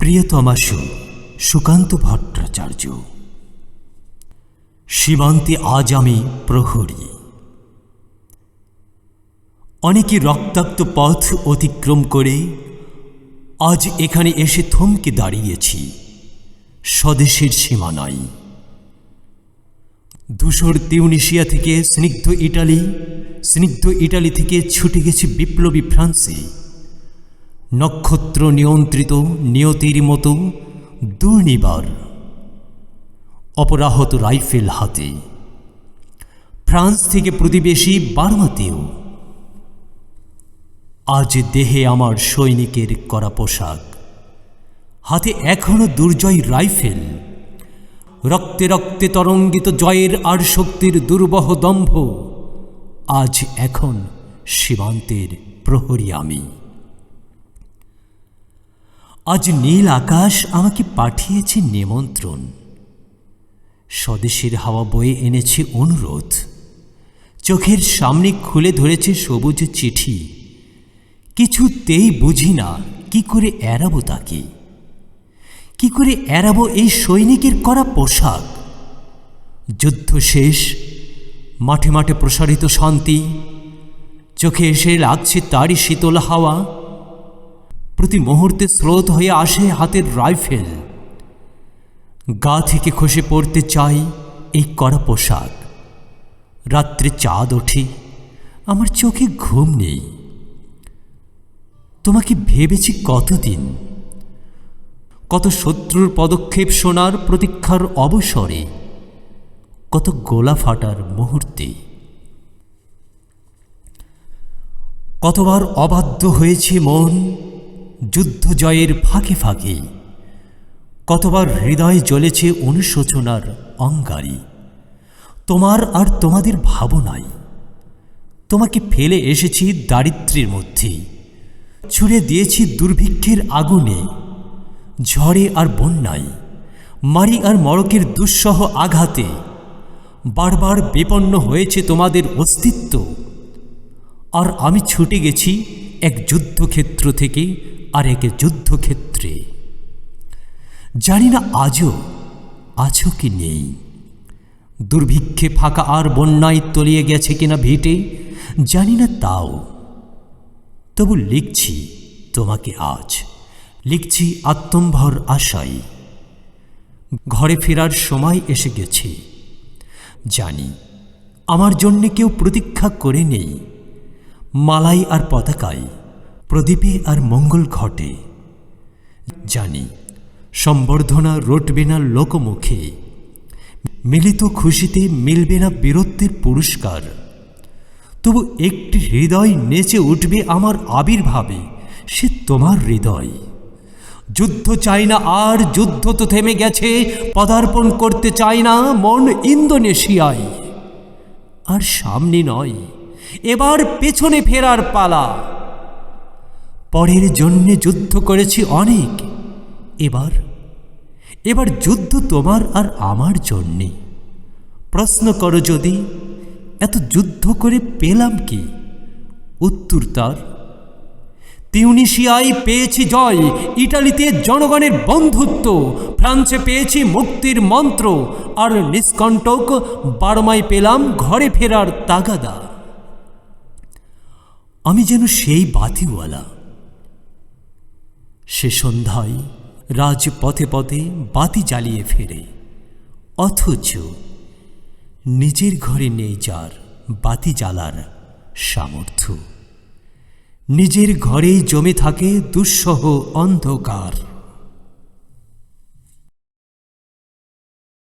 প্রিয়তমাসু সুকান্ত ভট্টাচার্য। সীমান্তে আজ আমি প্রহরী। অনেকে রক্তাক্ত পথ অতিক্রম করে আজ এখানে এসে থমকে দাঁড়িয়েছি, স্বদেশের সীমানায়। ধূসর তিউনিশিয়া থেকে স্নিগ্ধ ইটালি স্নিগ্ধ ইটালি থেকে ছুটে গেছে বিপ্লবী ফ্রান্সে। নক্ষত্র নিয়ন্ত্রিত, নিয়তির মতো দুর্নিবার, অপরাহত রাইফেল হাতে। ফ্রান্স থেকে প্রতিবেশী বার্মাতেও। আজ দেহে আমার সৈনিকের করা পোশাক। হাতে এখনও দুর্জয় রাইফেল। রক্তে রক্তে তরঙ্গিত জয়ের আর শক্তির দুর্বহ দম্ভ। আজ এখন সীমান্তের প্রহরী আমি। আজ নীল আকাশ আমাকে পাঠিয়েছে নিমন্ত্রণ। স্বদেশের হাওয়া বয়ে এনেছে অনুরোধ। চোখের সামনে খুলে ধরেছে সবুজ চিঠি। কিছুতেই বুঝি না, কি করে এড়াবো তাকে? কি করে এড়াবো এই সৈনিকের করা পোশাক? যুদ্ধ শেষ, মাঠে মাঠে প্রসারিত শান্তি। চোখে এসে লাগছে তারই শীতল হাওয়া। প্রতি মুহূর্তে স্রোত হয়ে আসে হাতের রাইফেল। গা থেকে খসে পড়তে চাই এই কড়া পোশাক। রাত্রে চাঁদ ওঠে, আমার চোখে ঘুম নেই। তোমাকে ভেবেছি কতদিন? কত শত্রুর পদক্ষেপ শোনার প্রতীক্ষার অবসরে, কত গোলা ফাটার মুহূর্তে। কতবার অবাধ্য হয়েছে মন যুদ্ধ জয়ের ফাঁকে ফাঁকে। কতবার হৃদয় জ্বলেছে অনুশোচনার অঙ্গারি। তোমার আর তোমাদের ভাবনাই। তোমাকে ফেলে এসেছি দারিদ্র্যের মধ্যে। ছুড়ে দিয়েছি দুর্ভিক্ষের আগুনে। ঝড়ে আর বন্যায়। মারি আর মরকের দুঃসহ আঘাতে। বারবার বিপন্ন হয়েছে তোমাদের অস্তিত্ব। আর আমি ছুটে গেছি এক যুদ্ধক্ষেত্র থেকে আর এক যুদ্ধক্ষেত্রে। জানি না আজও আছো কি নেই। দুর্ভিক্ষে ফাঁকা আর বন্যায় তলিয়ে গেছে কিনা ভিটে, জানি না তাও। তবু লিখছি তোমাকে আজ, লিখছি আত্মম্ভর আশাই ঘরে ফেরার সময় এসে গেছে। জানি আমার জন্যে কেউ প্রতীক্ষা করে নেই। মালাই আর পতাকায় প্রদীপে আর মঙ্গল ঘটে। জানি, সম্বর্ধনা রটবে না লোকমুখে। মিলিত খুশিতে মিলবে না বীরত্বের পুরস্কার। তবু একটি হৃদয় নেচে উঠবে আমার আবির্ভাবে, সে তোমার হৃদয়। যুদ্ধ চাই না আর, যুদ্ধ তো থেমে গেছে, পদার্পণ করতে চাই না মন ইন্দোনেশিয়ায়। আর সামনে নয়, এবার পেছনে ফেরার পালা। পরের জন্যে যুদ্ধ করেছি অনেক। এবার এবার যুদ্ধ তোমার আর আমার জন্যে। প্রশ্ন করো যদি, এত যুদ্ধ করে পেলাম কি? উত্তর তার, তিউনিশিয়ায় পেয়েছি জয়, ইটালিতে জনগণের বন্ধুত্ব, ফ্রান্সে পেয়েছি মুক্তির মন্ত্র, আর নিষ্কণ্টক বারমায় পেলাম ঘরে ফেরার তাগাদা। আমি যেন সেই বাতিওয়ালা। সে সন্ধ্যায় রাজ পথে পথে বাতি জ্বালিয়ে ফেরে। অথচ নিজের ঘরে নেই যার বাতি জ্বালার সামর্থ্য। নিজের ঘরেই জমে থাকে দুঃসহ অন্ধকার।